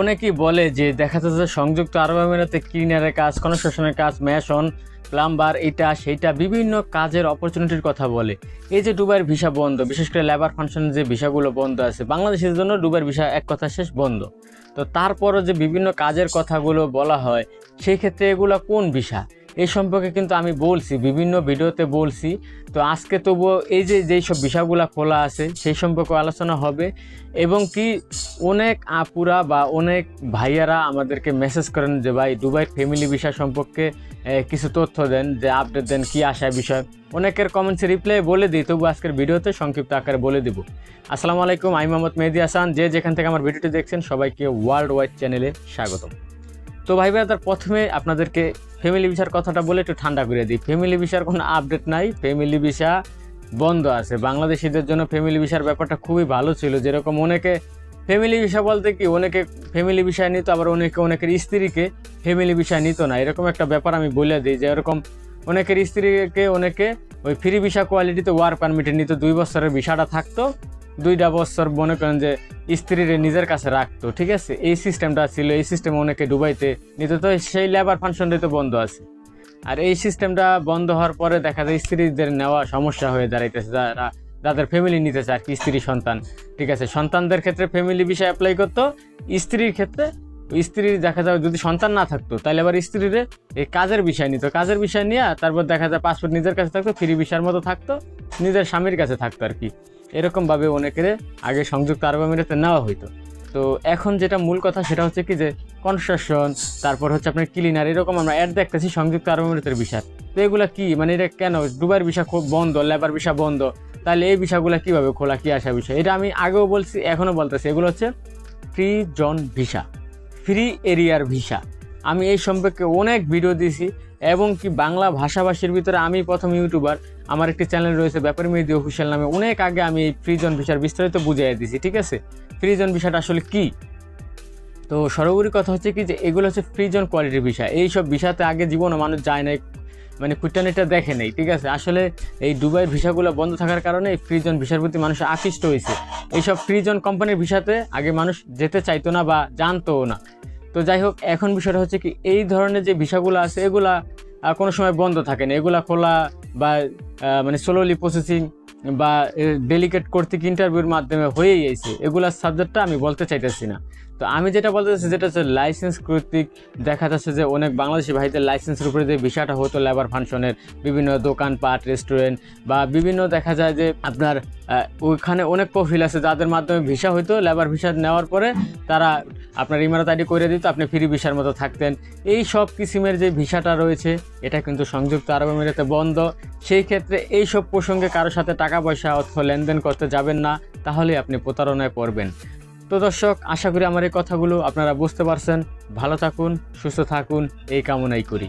অনেকেই বলে যে দেখা যাচ্ছে সংযুক্ত আরব আমিরাতে ক্লিনারের কাজ, কনস্ট্রাকশনের কাজ ম্যাশন প্লাম্বার এটা সেইটা বিভিন্ন কাজের অপরচুনিটির কথা বলে। এই যে ডুবাইয়ের ভিসা বন্ধ, বিশেষ করে লেবার ফাংশনের যে ভিসাগুলো বন্ধ আছে, বাংলাদেশের জন্য ডুবাইয়ের ভিসা এক কথা শেষ বন্ধ। তো তারপরও যে বিভিন্ন কাজের কথাগুলো বলা হয়, সেই ক্ষেত্রে এগুলো কোন ভিসা? এই সম্পর্কে কিন্তু আমি বলছি, বিভিন্ন ভিডিওতে বলছি। তো আজকে তবুও এই যে, যেই সব বিষয়গুলো খোলা আছে, সেই সম্পর্কে আলোচনা হবে। এবং কি অনেক আপুরা বা অনেক ভাইয়ারা আমাদেরকে মেসেজ করেন যে, ভাই, দুবাই ফ্যামিলি বিষয় সম্পর্কে কিছু তথ্য দেন, যে আপডেট দেন, কি আশায় বিষয়? অনেকের কমেন্টসে রিপ্লাই বলে দিই তবু আজকের ভিডিওতে সংক্ষিপ্ত আকারে বলে দিব। আসসালামু আলাইকুম, আমি মোহাম্মদ মেহেদি হাসান। যে যেখান থেকে আমার ভিডিওটি দেখছেন, সবাইকে ওয়ার্ল্ড ওয়াইড চ্যানেলে স্বাগতম। তো ভাই ভাই, তার প্রথমে আপনাদেরকে ফ্যামিলি ভিসার কথাটা বলে একটু ঠান্ডা করে দিই। ফ্যামিলি ভিসার কোনো আপডেট নাই। ফ্যামিলি ভিসা বন্ধ আছে। বাংলাদেশিদের জন্য ফ্যামিলি ভিসার ব্যাপারটা খুবই ভালো ছিল। যেরকম অনেকে ফ্যামিলি ভিসা বলতে কি, অনেকে ফ্যামিলি বিষয় নিত, আবার অনেকে অনেকের স্ত্রীকে ফ্যামিলি বিষয় নিত না। এরকম একটা ব্যাপার আমি বলে দিই যে, এরকম অনেকের স্ত্রীকে অনেকে ওই ফ্রি ভিসা কোয়ালিটিতে ওয়ার পারমিটে নিত। দুই বছরের ভিসাটা থাকতো। দুইটা বছর মনে করেন যে স্ত্রীরে নিজের কাছে রাখতো, ঠিক আছে? এই সিস্টেমটা ছিল, এই সিস্টেম অনেকে ডুবাইতে নিত, তো সেই লেবার ফাংশনটাই তো বন্ধ আছে। আর এই সিস্টেমটা বন্ধ হওয়ার পরে দেখা যায় স্ত্রীদের নেওয়া সমস্যা হয়ে দাঁড়াইতেছে, যারা, যাদের ফ্যামিলি নিতেছে আর কি, স্ত্রী সন্তান, ঠিক আছে? সন্তানদের ক্ষেত্রে ফ্যামিলি বিষয়ে অ্যাপ্লাই করতো, স্ত্রীর ক্ষেত্রে স্ত্রীর দেখা যায় যদি সন্তান না থাকতো, তাহলে আবার স্ত্রীর এই কাজের বিষয় নিত। কাজের বিষয় নিয়ে তারপর দেখা যায় পাসপোর্ট নিজের কাছে থাকতো ফ্রি বিষয়ের মতো থাকতো, নিজের স্বামীর কাছে থাকতো আর কি। এরকমভাবে অনেকের আগে সংযুক্ত আরব আমিরাতে নেওয়া হইতো। তো এখন যেটা মূল কথা সেটা হচ্ছে কি যে কনস্ট্রাকশন তারপর হচ্ছে আপনার ক্লিনার এরকম আমরা অ্যাড দেখতেছি সংযুক্ত আরব আমিরাতের বিষয় তো এগুলো কি? মানে এটা কেন? দুবার বিষয় খুব বন্ধ লেবার বিষয় বন্ধ। তাহলে এই বিষয়গুলো কীভাবে খোলা, কী আসা বিষয়? এটা আমি আগেও বলছি এখনও বলতেছি। এগুলো হচ্ছে ফ্রি জন ভিসা ফ্রি এরিয়ার ভিসা। আমি এই সম্পর্কে অনেক ভিডিও দিয়েছি এবং কি বাংলা ভাষাভাষীর ভিতরে আমি প্রথম ইউটিউবার। আমার একটি চ্যানেল রয়েছে ব্যাপার মেদি অফিসিয়াল নামে। অনেক আগে আমি এই ফ্রিজন ভিসার বিস্তারিত বুঝিয়ে দিয়েছি, ঠিক আছে? ফ্রিজন ভিসাটা আসলে কি? তো সর্বোপরি কথা হচ্ছে কি যে এগুলো হচ্ছে ফ্রিজন কোয়ালিটির ভিসা। এইসব ভিসাতে আগে জীবনে মানুষ যায় নাই মানে কুটানিটা দেখে নেই, ঠিক আছে? আসলে এই দুবাইয়ের ভিসাগুলো বন্ধ থাকার কারণে এই ফ্রিজন ভিসার প্রতি মানুষ আকৃষ্ট হয়েছে। এইসব ফ্রিজন কোম্পানির ভিসাতে আগে মানুষ যেতে চাইতো না বা জানতো না। তো যাই হোক, এখন বিষয়টা হচ্ছে কি, এই ধরনের যে ভিসাগুলো আছে, এগুলা কোনো সময় বন্ধ থাকে না। এগুলা খোলা বা মানে সোলোলি প্রসেসিং বা ডেলিকেট কর্তৃক ইন্টারভিউর মাধ্যমে হয়েই গেছে। এগুলার সাবজেক্টটা আমি বলতে চাইতেছি না। তো আমি যেটা বলতে চাইছি, যেটা হচ্ছে লাইসেন্স কর্তৃক দেখা যাচ্ছে যে অনেক বাংলাদেশি ভাইদের লাইসেন্সের উপরে যে বিষয়টা হতো লেবার ফাংশনের বিভিন্ন দোকানপাট রেস্টুরেন্ট বা বিভিন্ন দেখা যায় যে আপনার ওইখানে অনেক প্রফিল আছে যাদের মাধ্যমে ভিসা হইতো লেবার ভিসা নেওয়ার পরে তারা আপনার ইমারত আইডি করে দিত, আপনি ফ্রি ভিসার মতো থাকতেন। এই সব কিসিমের যে ভিসাটা রয়েছে, এটা কিন্তু সংযুক্ত আরব আমিরাতে বন্ধ। সেই ক্ষেত্রে এই সব প্রসঙ্গে কারও সাথে টাকা পয়সা অর্থ লেনদেন করতে যাবেন না তাহলে আপনি প্রতারণায় পড়বেন। তো দর্শক, আশা করি আমার এই কথাগুলো আপনারা বুঝতে পারছেন। ভালো থাকুন, সুস্থ থাকুন, এই কামনাই করি।